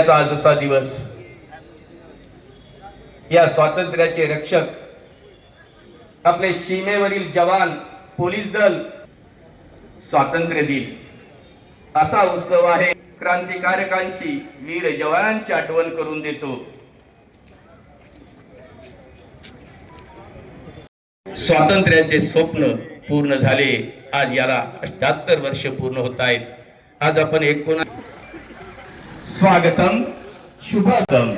स्वातंत्र्याचा आजचा दिवस. या स्वातंत्र्याचे रक्षक आपले सीमेवरील जवान पोलीस दल स्वातंत्र्य दिन. असा उत्सव आहे क्रांतिकारकांची वीर जवानांची आठवण करून देतो. स्वातंत्र्याचे स्वप्न पूर्ण झाले. आज याला अठ्याहत्तर वर्ष पूर्ण होत आहेत. आज आपण एकोणा स्वागतम शुभम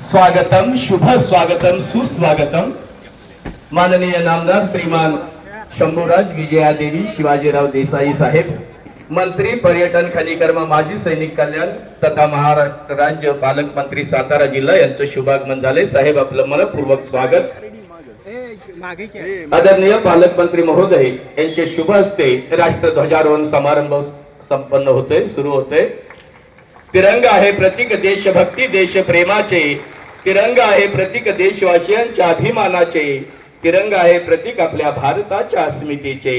स्वागतम शुभ स्वागतम सुस्वागतम। माननीय नामदार श्रीमान शंभूराज विजयादेवी शिवाजीराव देसाई साहेब मंत्री पर्यटन खनिकर्म माजी सैनिक कल्याण तथा महाराष्ट्र राज्य पालकमंत्री सातारा जिल्हा यांचं शुभागमन झाले साहेब आपलं मनपूर्वक स्वागत. आदरणीय पालकमंत्री महोदय यांचे शुभ हस्ते राष्ट्रध्वजारोहण समारंभ संपन्न होते सुरू होते तिरंगा आहे प्रतीक देशभक्ती देशप्रेमाचे. तिरंगा आहे प्रतीक देशवासियांच्या अभिमानाचे. तिरंगा आहे प्रतीक आपल्या भारताच्या अस्मितेचे.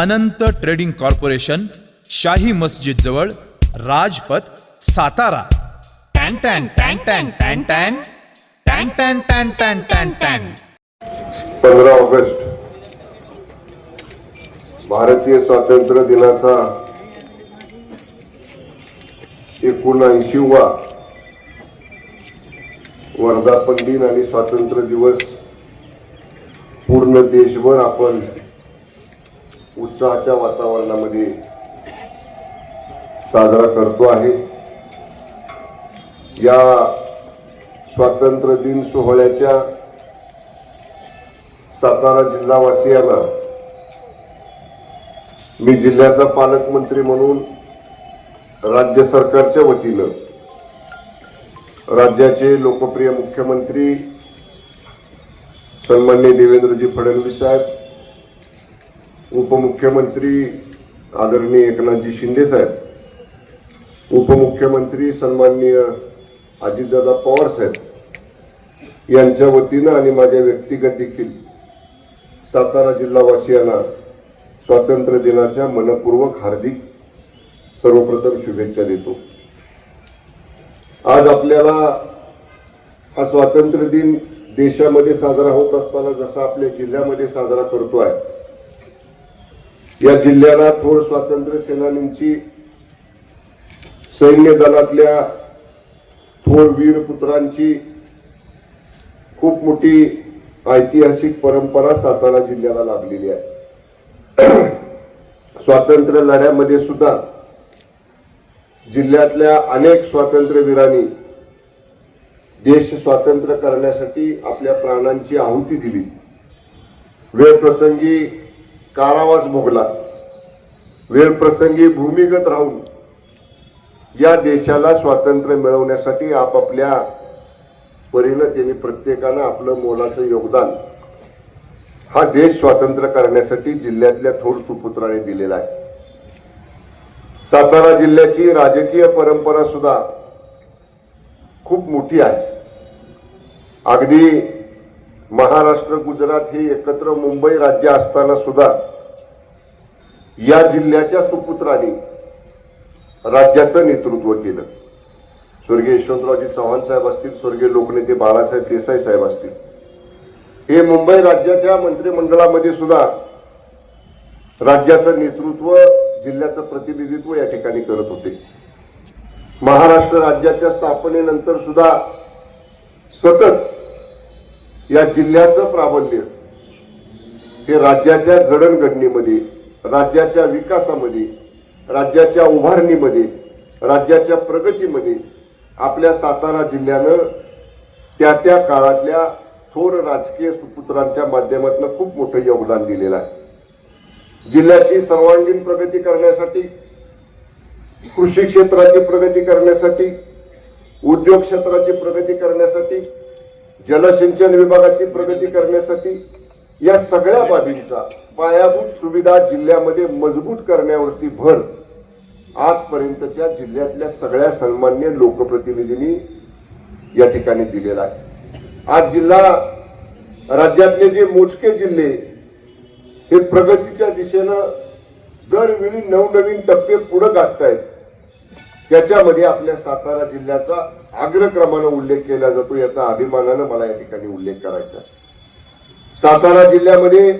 अनंत ट्रेडिंग कॉर्पोरेशन शाही मस्जिद जवळ राजपथ सातारा टॅन टॅन टॅन टॅन टॅन टॅन टॅन टॅन टॅन टॅन टॅन टॅन पंधरा ऑगस्ट भारतीय स्वातंत्र्य दिनाचा एकोणऐंशीवा वर्धापन दिन आणि स्वातंत्र्य दिवस पूर्ण देशभर आपण उत्साहाच्या वातावरणामध्ये साजरा करतो आहे. या स्वातंत्र्य दिन सोहळ्याच्या सातारा जिल्हावासियांना मी जिल्ह्याचा पालकमंत्री म्हणून राज्य सरकारच्या वतीनं राज्याचे लोकप्रिय मुख्यमंत्री सन्मान्य देवेंद्रजी फडणवीस साहेब उपमुख्यमंत्री आदरणीय एकनाथजी शिंदे साहेब उपमुख्यमंत्री सन्माननीय अजितदादा पवार साहेब यांच्या वतीनं आणि माझ्या व्यक्तिगत देखील सातारा जिल्हावासियांना स्वातंत्र्य दिनाच्या मनपूर्वक हार्दिक सर्वप्रथम शुभेच्छा देतो. आज आपल्याला हा स्वातंत्र्य दिन देशामध्ये साजरा होत असताना जसा आपल्या जिल्ह्यामध्ये साजरा करतो आहे या जिल्ह्याला थोर स्वातंत्र्य सेनानींची सैन्य दलातल्या थोर वीर पुत्रांची खूप मोठी ऐतिहासिक परंपरा सातारा जिल्ह्याला लाभलेली आहे. स्वातंत्र्य लढ्यामध्ये सुद्धा जिल्ह्यातल्या अनेक स्वातंत्र्यवीरांनी देश स्वातंत्र्य करण्यासाठी आपल्या प्राणांची आहुती दिली. वेळ प्रसंगी कारावास भोगला. वेळ प्रसंगी भूमिगत राहून या देशाला स्वातंत्र्य मिळवण्यासाठी आपापल्या परीनं त्यांनी प्रत्येकानं आपलं मोलाचं योगदान हा देश स्वातंत्र्य करण्यासाठी जिल्ह्यातल्या थोर सुपुत्राने दिलेला आहे. सातारा जिल्ह्याची राजकीय परंपरा सुद्धा खूप मोठी आहे. अगदी महाराष्ट्र गुजरात हे एकत्र मुंबई राज्य असताना सुद्धा या जिल्ह्याच्या सुपुत्रांनी राज्याचं नेतृत्व केलं. स्वर्गीय यशवंतरावजी चव्हाण साहेब असतील स्वर्गीय लोकनेते बाळासाहेब देसाई साहेब असतील. हे मुंबई राज्याच्या मंत्रिमंडळामध्ये सुद्धा राज्याचं नेतृत्व जिल्ह्याचं प्रतिनिधित्व या ठिकाणी करत होते. महाराष्ट्र राज्याच्या स्थापनेनंतर सुद्धा सतत या जिल्ह्याचं प्राबल्य. हे राज्याच्या जडणघडणीमध्ये राज्याच्या विकासामध्ये राज्याच्या उभारणीमध्ये राज्याच्या प्रगतीमध्ये आपल्या सातारा जिल्ह्यानं त्या त्या काळातल्या थोर राजकीय सुपुत्रांच्या माध्यमातून खूप मोठं योगदान दिलेलं आहे. जिल्ह्याची सर्वांगीण प्रगती करण्यासाठी कृषी क्षेत्राची प्रगती करण्यासाठी उद्योग क्षेत्राची प्रगती करण्यासाठी जलसिंचन विभागाची प्रगती करण्यासाठी या सगळ्या बाबींचा पायाभूत सुविधा जिल्ह्यामध्ये मजबूत करण्यावरती भर आजपर्यंतच्या जिल्ह्यातल्या सगळ्या सन्मान्य लोकप्रतिनिधींनी या ठिकाणी दिलेला आहे. आज जिल्हा राज्यातले जे मोजके जिल्हे हे प्रगतीच्या दिशेनं दरवेळी नवनवीन टप्पे पुढे गाठतायत. त्याच्यामध्ये आपल्या सातारा जिल्ह्याचा अग्रक्रमानं उल्लेख केला जातो याचा अभिमानानं मला या ठिकाणी उल्लेख करायचा सातारा जिल्ह्यामध्ये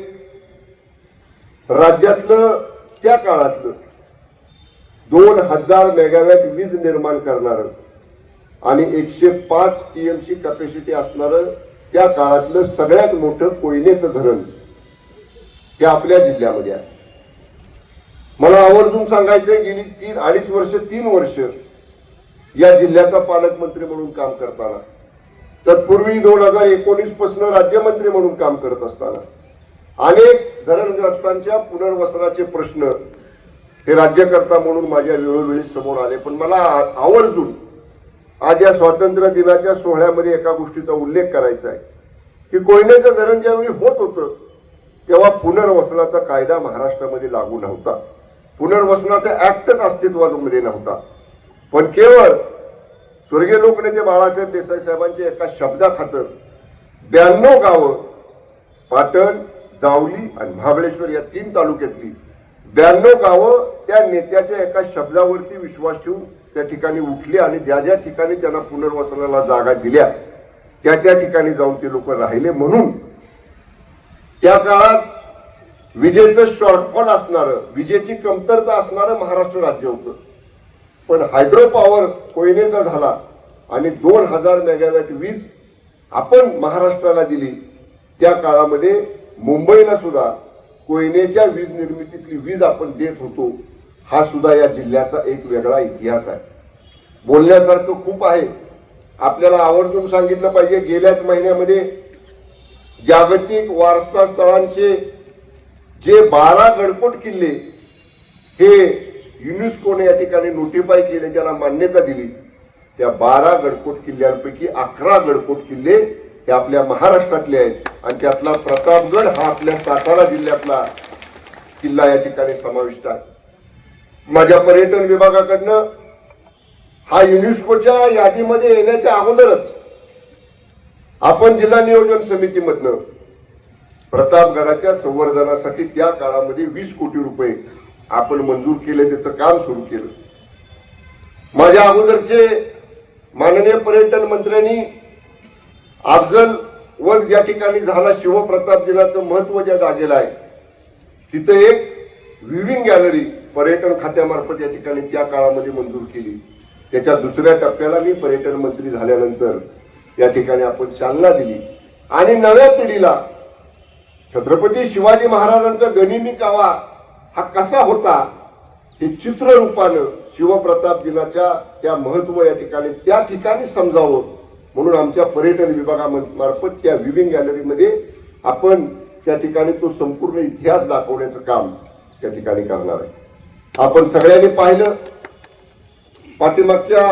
राज्यातलं त्या काळातलं दोन हजार मेगावॅट वीज निर्माण करणार आणि एकशे पाच टीएमसी कॅपॅसिटी असणारं त्या काळातलं सगळ्यात मोठं कोयनेचं धरण हे आपल्या जिल्ह्यामध्ये आहे. मला आवर्जून सांगायचंय गेली तीन अडीच वर्ष तीन वर्ष या जिल्ह्याचा पालकमंत्री म्हणून काम करताना. तत्पूर्वी दोन हजार एकोणीसपासून राज्यमंत्री म्हणून काम करत असताना. अनेक धरणग्रस्तांच्या पुनर्वसनाचे प्रश्न हे राज्यकर्ता म्हणून माझ्या वेळोवेळी समोर आले. पण मला आ- आवर्जून आज या स्वातंत्र्य दिनाच्या सोहळ्यामध्ये एका गोष्टीचा उल्लेख करायचा आहे की कोयनेचं धरण ज्यावेळी होत होतं तेव्हा पुनर्वसनाचा कायदा महाराष्ट्रामध्ये लागू नव्हता. पुनर्वसनाचा ऍक्टच अस्तित्वामध्ये नव्हता. पण केवळ स्वर्गीय लोकनेते बाळासाहेब देसाई साहेबांच्या एका शब्दाखातर ब्याण्णव गावं पाटण जावली आणि महाबळेश्वर या तीन तालुक्यातली ब्याण्णव गावं त्या नेत्याच्या एका शब्दावरती विश्वास ठेवून त्या ठिकाणी उठली आणि ज्या ज्या ठिकाणी त्यांना पुनर्वसनाला जागा दिल्या त्या त्या ठिकाणी जाऊन ते लोक राहिले म्हणून. त्या काळात विजेचं शॉर्टफॉल असणारं विजेची कमतरता असणारं महाराष्ट्र राज्य होतं. पण हायड्रो पॉवर कोयनेचा झाला आणि दोन हजार मेगावॅट वीज आपण महाराष्ट्राला दिली. त्या काळामध्ये मुंबईला सुद्धा कोयनेच्या वीज निर्मितीतली वीज आपण देत होतो. हा सुद्धा या जिल्ह्याचा एक वेगळा इतिहास आहे. बोलण्यासारखं खूप आहे. आपल्याला आवर्जून सांगितलं पाहिजे गेल्याच महिन्यामध्ये जागतिक वारसा स्थळांचे जे बारा गडकोट किल्ले हे युनेस्कोने या ठिकाणी नोटिफाय केले ज्याला मान्यता दिली त्या बारा गडकोट किल्ल्यांपैकी अकरा गडकोट किल्ले हे आपल्या महाराष्ट्रातले आहेत. आणि त्यातला प्रतापगड हा आपल्या सातारा जिल्ह्यातला किल्ला या ठिकाणी समाविष्ट आहे. माझ्या पर्यटन विभागाकडनं हा युनेस्कोच्या यादीमध्ये येण्याच्या अगोदरच आपण जिल्हा नियोजन समितीमधनं प्रतापगडाच्या संवर्धनासाठी त्या काळामध्ये वीस कोटी रुपये आपण मंजूर केले त्याचं काम सुरू केलं. माझ्या अगोदरचे माननीय पर्यटन मंत्र्यांनी अफजल वध ज्या ठिकाणी झाला शिवप्रताप दिनाचं महत्त्व ज्या जागेला आहे तिथं एक विविंग गॅलरी पर्यटन खात्यामार्फत या ठिकाणी त्या काळामध्ये मंजूर केली. त्याच्या दुसऱ्या टप्प्याला मी पर्यटन मंत्री झाल्यानंतर या ठिकाणी आपण चालना दिली. आणि नव्या पिढीला छत्रपती शिवाजी महाराजांचा गनिमी कावा हा कसा होता हे चित्ररूपानं शिवप्रताप दिनाच्या त्या महत्त्व या ठिकाणी त्या ठिकाणी समजावं म्हणून आमच्या पर्यटन विभागामार्फत त्या विविंग गॅलरीमध्ये आपण त्या ठिकाणी तो संपूर्ण इतिहास दाखवण्याचं काम त्या ठिकाणी करणार आहे. आपण सगळ्यांनी पाहिलं. पाठीमागच्या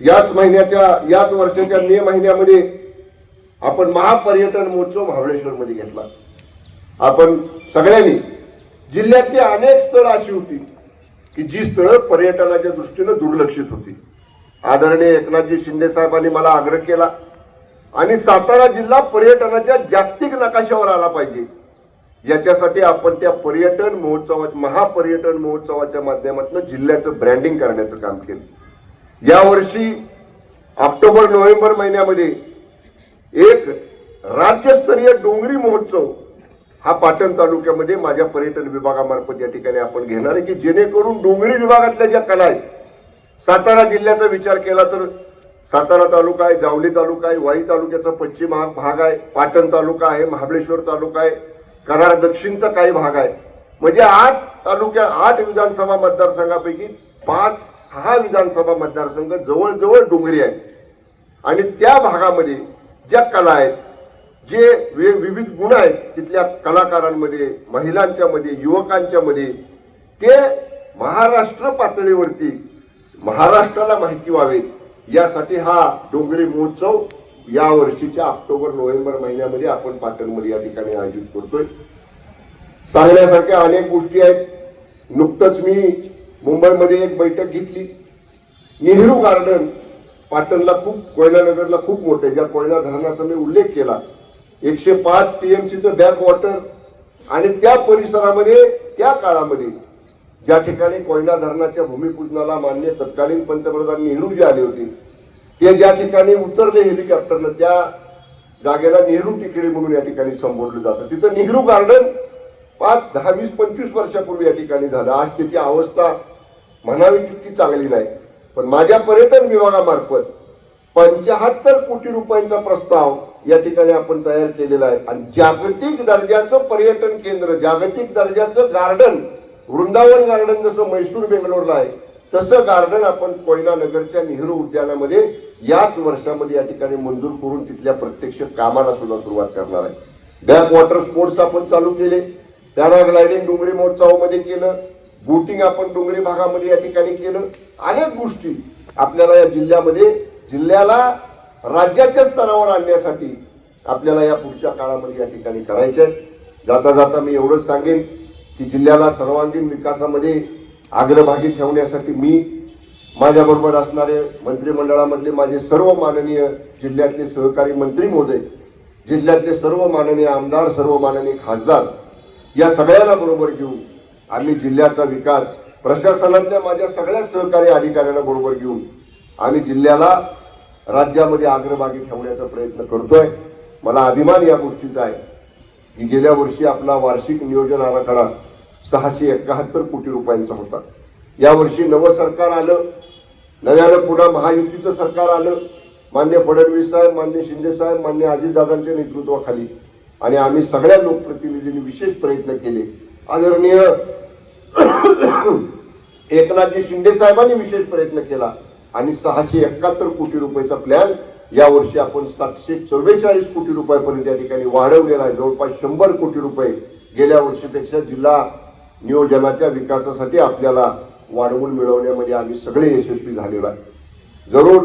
याच महिन्याच्या याच वर्षाच्या मे महिन्यामध्ये आपण महापर्यटन महोत्सव महाबळेश्वरमध्ये घेतला. आपण सगळ्यांनी जिल्ह्यातली अनेक स्थळं अशी होती की जी स्थळं पर्यटनाच्या दृष्टीनं दुर्लक्षित होती. आदरणीय एकनाथजी शिंदे साहेबांनी मला आग्रह केला आणि सातारा जिल्हा पर्यटनाच्या जागतिक नकाशावर आला पाहिजे. याच्यासाठी आपण त्या पर्यटन महोत्सवा महापर्यटन महोत्सवाच्या माध्यमातून जिल्ह्याचं ब्रँडिंग करण्याचं काम केलं. यावर्षी ऑक्टोबर नोव्हेंबर महिन्यामध्ये एक राज्यस्तरीय डोंगरी महोत्सव हा पाटण तालुक्यामध्ये माझ्या पर्यटन विभागामार्फत या ठिकाणी आपण घेणार आहे की जेणेकरून डोंगरी विभागातल्या ज्या कला आहेत सातारा जिल्ह्याचा विचार केला तर सातारा तालुका आहे जावली तालुका आहे वाई तालुक्याचा पश्चिम हा भाग आहे पाटण तालुका आहे महाबळेश्वर तालुका आहे कराड दक्षिणचा काही भाग आहे. म्हणजे आठ तालुक्या आठ विधानसभा मतदारसंघापैकी पाच सहा विधानसभा मतदारसंघ जवळजवळ डोंगरी आहे आणि त्या भागामध्ये ज्या कला आहेत जे वे विविध गुण आहेत तिथल्या कलाकारांमध्ये महिलांच्या मध्ये युवकांच्या मध्ये ते महाराष्ट्र पातळीवरती महाराष्ट्राला माहिती व्हावे यासाठी हा डोंगरी महोत्सव या वर्षीच्या ऑक्टोबर नोव्हेंबर महिन्यामध्ये आपण पाटणमध्ये या ठिकाणी आयोजित करतोय. सांगण्यासारख्या अनेक गोष्टी आहेत. नुकतंच मी मुंबईमध्ये एक बैठक घेतली. नेहरू गार्डन पाटणला खूप कोयनानगरला खूप मोठे. ज्या कोयना धरणाचा मी उल्लेख केला. एकशे पाच टीएमसीचं बॅक वॉटर आणि त्या परिसरामध्ये त्या काळामध्ये ज्या ठिकाणी कोयना धरणाच्या भूमिपूजनाला मान्य तत्कालीन पंतप्रधान नेहरू जे आले होते ते ज्या ठिकाणी उतरले हेलिकॉप्टरनं त्या जागेला नेहरू टिकडी म्हणून या ठिकाणी संबोधलं जातं. तिथं नेहरू गार्डन पाच दहा वीस पंचवीस वर्षापूर्वी या ठिकाणी झालं. आज त्याची अवस्था म्हणावी तितकी चांगली नाही. पण माझ्या पर्यटन विभागामार्फत पंचाहत्तर कोटी रुपयांचा प्रस्ताव या ठिकाणी आपण तयार केलेला आहे. आणि जागतिक दर्जाचं पर्यटन केंद्र जागतिक दर्जाचं गार्डन वृंदावन गार्डन जसं मैसूर बेंगलोरला आहे तसं गार्डन आपण कोयना नगरच्या नेहरू उद्यानामध्ये याच वर्षामध्ये या ठिकाणी मंजूर करून तिथल्या प्रत्यक्ष कामाला सुद्धा सुरुवात करणार आहे. बॅक वॉटर स्पोर्ट्स आपण चालू केले. पॅराग्लायडिंग डोंगरी महोत्सवामध्ये केलं. बोटिंग आपण डोंगरी भागामध्ये या ठिकाणी केलं. अनेक गोष्टी आपल्याला या जिल्ह्यामध्ये जिल्ह्याला राज्याच्या स्तरावर आणण्यासाठी आपल्याला या पुढच्या काळामध्ये या ठिकाणी करायचे आहेत. जाता जाता मी एवढंच सांगेन की जिल्ह्याला सर्वांगीण विकासामध्ये अग्रभागी ठेवण्यासाठी मी माझ्याबरोबर असणारे मंत्रिमंडळामधले माझे सर्व माननीय जिल्ह्यातले सहकारी मंत्री महोदय जिल्ह्यातले सर्व माननीय आमदार सर्व माननीय खासदार या सगळ्यांना बरोबर घेऊन आम्ही जिल्ह्याचा विकास प्रशासनातल्या माझ्या सगळ्या सहकारी अधिकाऱ्यांना बरोबर घेऊन आम्ही जिल्ह्याला राज्यामध्ये अग्रभागी ठेवण्याचा प्रयत्न करतोय. मला अभिमान या गोष्टीचा आहे की गेल्या वर्षी आपला वार्षिक नियोजन आराखडा सहाशे एकाहत्तर कोटी रुपयांचा होता. यावर्षी नवं सरकार आलं नव्यानं पुन्हा महायुतीचं सरकार आलं. मान्य फडणवीस साहेब मान्य शिंदे साहेब मान्य अजितदादांच्या नेतृत्वाखाली. आणि आम्ही सगळ्या लोकप्रतिनिधींनी विशेष प्रयत्न केले आदरणीय एकनाथजी शिंदे साहेबांनी विशेष प्रयत्न केला आणि सहाशे एकाहत्तर कोटी रुपयाचा प्लॅन यावर्षी आपण सातशे चव्वेचाळीस कोटी रुपयापर्यंत या ठिकाणी वाढवलेला आहे. जवळपास शंभर कोटी रुपये गेल्या वर्षीपेक्षा जिल्हा नियोजनाच्या विकासासाठी आपल्याला वाढवून मिळवण्यामध्ये आम्ही सगळे यशस्वी झालेलो आहे. जरूर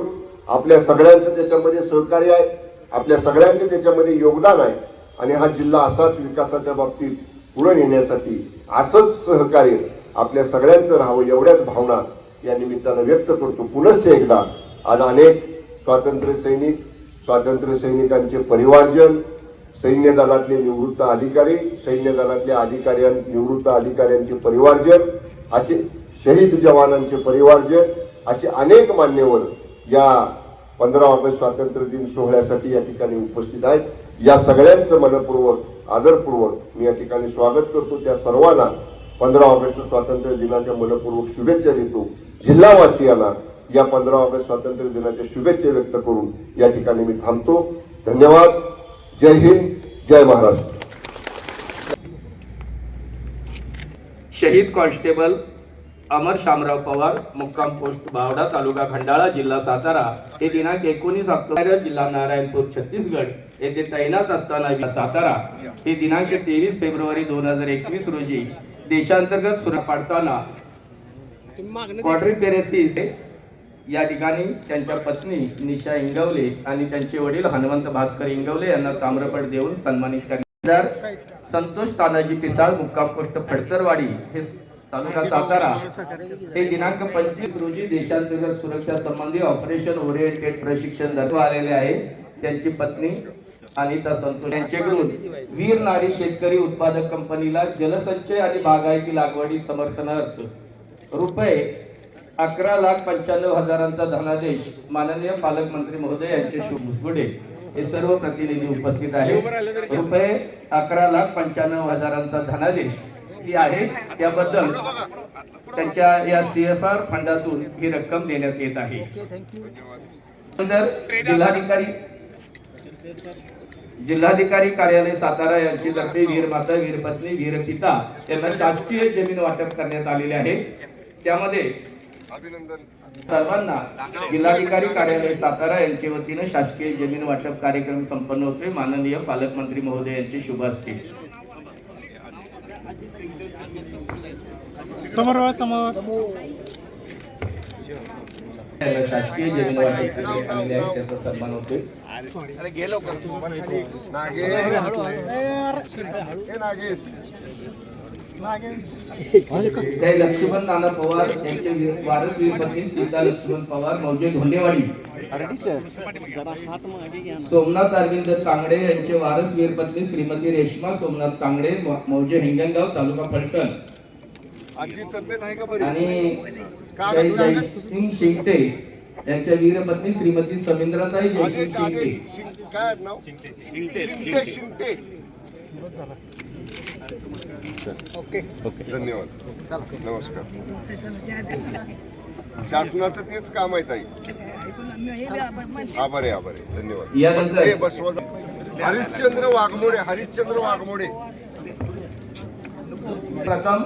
आपल्या सगळ्यांचं त्याच्यामध्ये सहकार्य आहे आपल्या सगळ्यांचं त्याच्यामध्ये योगदान आहे आणि हा जिल्हा असाच विकासाच्या बाबतीत पुढे नेण्यासाठी असंच सहकार्य आपल्या सगळ्यांचं राहावं एवढ्याच भावना या निमित्तानं व्यक्त करतो. पुनश्च एकदा आज अनेक स्वातंत्र्य सैनिक स्वातंत्र्य सैनिकांचे परिवारजन सैन्य दलातले निवृत्त अधिकारी सैन्य दलातल्या अधिकाऱ्यां निवृत्त अधिकाऱ्यांचे परिवारजन असे शहीद जवानांचे परिवारजन असे अनेक मान्यवर या पंधरा ऑगस्ट स्वातंत्र्य दिन सोहळ्यासाठी या ठिकाणी उपस्थित आहेत. या सगळ्यांचं मनपूर्वक आदरपूर्वक मी या ठिकाणी स्वागत करतो. त्या सर्वांना पंधरा ऑगस्ट स्वातंत्र्य दिनाच्या मनपूर्वक शुभेच्छा देतो. जिल्हावासियांना या पंधरा ऑगस्ट स्वातंत्र्य दिनाच्या शुभेच्छा व्यक्त करून या ठिकाणी मी थांबतो. धन्यवाद. जय हिंद. जय महाराष्ट्र. शहीद कॉन्स्टेबल अमर शामराव पवार मुक्काम पोस्ट बावडा तालुका खंडाळा जिल्हा सातारा. हे दिनांक एकोणीस ऑक्टोबर जिल्हा नारायणपूर छत्तीसगड. येथे तैनात असताना सातारा. हे दिनांक तेवीस फेब्रुवारी दोन हजार एकवीस रोजी देशांतर्गत सुरा पाडताना क्वाड्रिपेरेसिस या ठिकाणी त्यांच्या पत्नी निशा इंगवले आणि त्यांचे वडील हनुमंत भास्कर इंगवले यांना ताम्रपट देऊन सन्मानित करण्यात संतोष तानाजी पिसाळ मुक्काम पोस्ट फडकरवाडी हे तालुका सातारा हे दिनांक पंचवीस रोजी देशांतर्गत सुरक्षा संबंधी ऑपरेशन ओरिएंटेड प्रशिक्षण आलेले आहे. त्यांची पत्नी अनिता संतोष यांच्याकडून वीर नारी शेतकरी उत्पादक कंपनीला जलसंचय आणि बागायती लागवडी समर्थनार्थ रुपये अकरा लाख पंच्याण्णव हजारांचा धनादेश माननीय पालकमंत्री महोदय यांचे शुभ मुसगुडे हे सर्व प्रतिनिधी उपस्थित आहेत. रुपये अकरा लाख पंच्याण्णव हजारांचा धनादेश ही आहे त्याबद्दल त्यांच्या या सीएसआर फंडातून ही रक्कम देण्यात येत आहे. जिल्हाधिकारी जिल्हाधिकारी कार्यालय सातारा यांची तर्फे वीर माता वीर पत्नी वीर पिता यांना शासकीय जमीन वाटप करण्यात आलेले आहे. त्यामध्ये अभिनंदन. सर्वांना जिल्हाधिकारी कार्यालय सातारा यांच्या वतीनं शासकीय जमीन वाटप कार्यक्रम संपन्न होतोय. माननीय पालकमंत्री महोदय यांचे शुभ असतील समोर वा समोर शासकीय जमीन वाटप आहे त्याचा सन्मान होतोय. नागेश. हे नागेश. त्या लक्ष्मण नाना पवार यांचे वीर- वारस वीर पत्नी सीता लक्ष्मण पवार मौजे धोंडेवाडी. सोमनाथ अरविंद तांगडे यांचे वारस वीर पत्नी श्रीमती रेश्मा सोमनाथ तांगडे मौ- मौजे हिंगणगाव तालुका फलटण. आणि जय जयसिंग शिंगटे यांच्या वीरपत्नी श्रीमती समिंद्राताई जयसिंग शिंगटे. शिंगटे ओके. धन्यवाद. नमस्कार. शासनाचं तेच काम आहे ताई. आभार आहे आभार आहे. धन्यवाद. हे बसवा हरिश्चंद्र वाघमोडे हरिश्चंद्र वाघमोडे. प्रथम.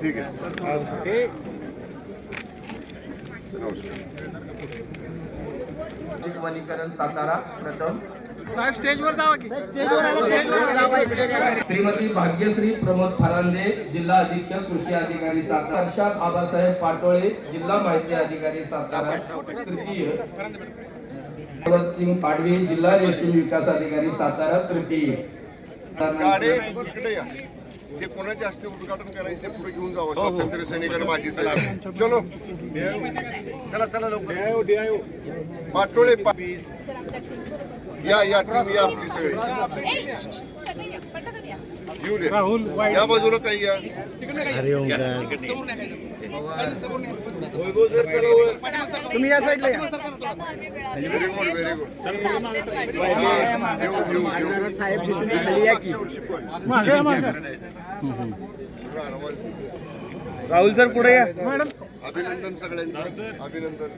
ठीक आहे. नमस्कार. वनीकरण सातारा प्रथम. साहेब स्टेजवर जावा की. श्रीमती भाग्यश्री प्रमोद फरांदे जिल्हा अधीक्षक कृषी अधिकारी सातारा. अर्षाद आबासाहेब पाटोळे जिल्हा माहिती अधिकारी सातारा. तृतीय. सिंग पाडवी जिल्हा रेशीम विकास अधिकारी सातारा. तृतीय. ते कोणाचे असते उद्घाटन करायचे ते पुढे घेऊन जावं स्वातंत्र्य सैनिक आणि माजी सैनिक चलो. चला चला लवकर पाटोळे या या टीम या आपली सगळी. येऊ दे. राहुल या बाजूला काही या. तुम्ही या साईडला राहुल सर पुढे या. मॅडम अभिनंदन सगळ्यांचं. अभिनंदन